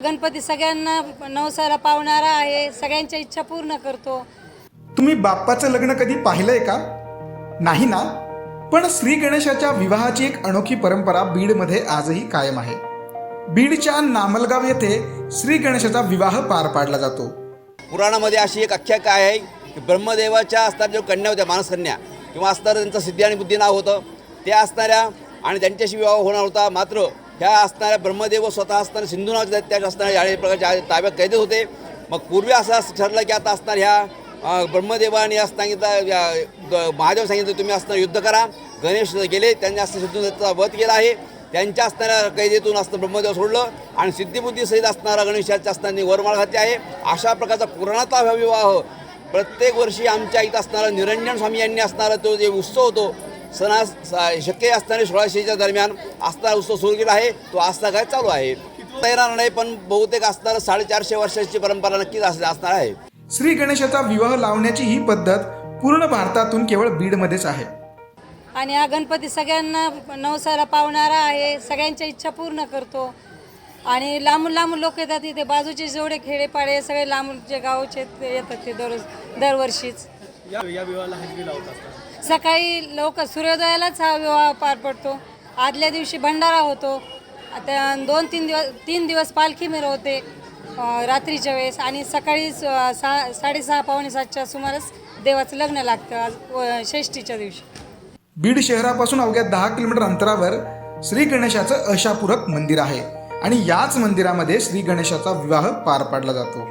गणपती सगळ्यांना नवसाला पावणारा आहे सगळ्यांच्या इच्छा पूर्ण करतो. तुम्ही बाप्पाचं लग्न कधी पाहिलंय का? नाही ना? पण श्री गणेशाच्या विवाहाची एक अनोखी परंपरा बीडमध्ये आजही कायम आहे. बीडच्या नामलगाव येथे श्री गणेशाचा विवाह पार पाडला जातो. पुराणामध्ये अशी एक आख्यायिका आहे की ब्रह्मदेवाच्या असणाऱ्या ज्या कन्या होत्या मानसकन्या किंवा असणारं त्यांचं सिद्धी आणि बुद्धी नाव होतं त्या असणाऱ्या आणि त्यांच्याशी विवाह होणार होता मात्र ह्या असणाऱ्या ब्रह्मदेव स्वतः असताना सिंधू नावाच्या त्या असणाऱ्या या प्रकारच्या ताब्यात कैदेत होते. मग पूर्वी असं असं ठरलं की आता असणार ह्या ब्रह्मदेवाने असं सांगितलं ग- महादेव सांगितलं तुम्ही असणार युद्ध करा. गणेश गेले त्यांनी असं सिद्धू वध केला आहे. त्यांच्या असणाऱ्या कैदेतून असतं ब्रह्मदेव सोडलं आणि सिद्धिबुद्धी सहित असणारा गणेशाच्या असताना वरमाळ घातली आहे. अशा प्रकारचा पुराणातला विवाह प्रत्येक वर्षी आमच्या इथं असणारा निरंजन स्वामी यांनी असणारा तो जे उत्सव होतो सणा शक्य असणारे सोळाशेच्या दरम्यान असणारा उत्सव सुरू केला आहे. तो आजचा काय चालू आहे? येणार नाही पण बहुतेक असणारं साडेचारशे वर्षाची परंपरा नक्कीच अस- असणार आहे. श्री गणेशाचा विवाह लावण्याची ही पद्धत पूर्ण भारतातून केवळ बीडमध्येच आहे. आणि हा गणपती सगळ्यांना नवसाला पावणारा आहे सगळ्यांच्या इच्छा पूर्ण करतो. आणि लांबून लांबून लोक येतात इथे बाजूचे जेवढे खेडेपाडे सगळे लांबून जे गावचे येतात ते दर दरवर्षीच. या या विवाहाला हजेरी लावत असतात. सकाळी लवकर सूर्योदयालाच हा विवाह पार पडतो. आदल्या दिवशी भंडारा होतो. आता दोन तीन दिवस तीन दिवस पालखी मिरवते अं, रात्रीच्या वेळेस आणि सकाळी स- सहा साडेसहा पावणे सातच्या सुमारास देवाचं लग्न लागतं आज व- षष्टीच्या दिवशी. बीड शहरापासून अवघ्या दहा किलोमीटर अंतरावर श्री गणेशाचं अशापूरक मंदिर आहे आणि याच मंदिरामध्ये श्री गणेशाचा विवाह पार पाडला जातो.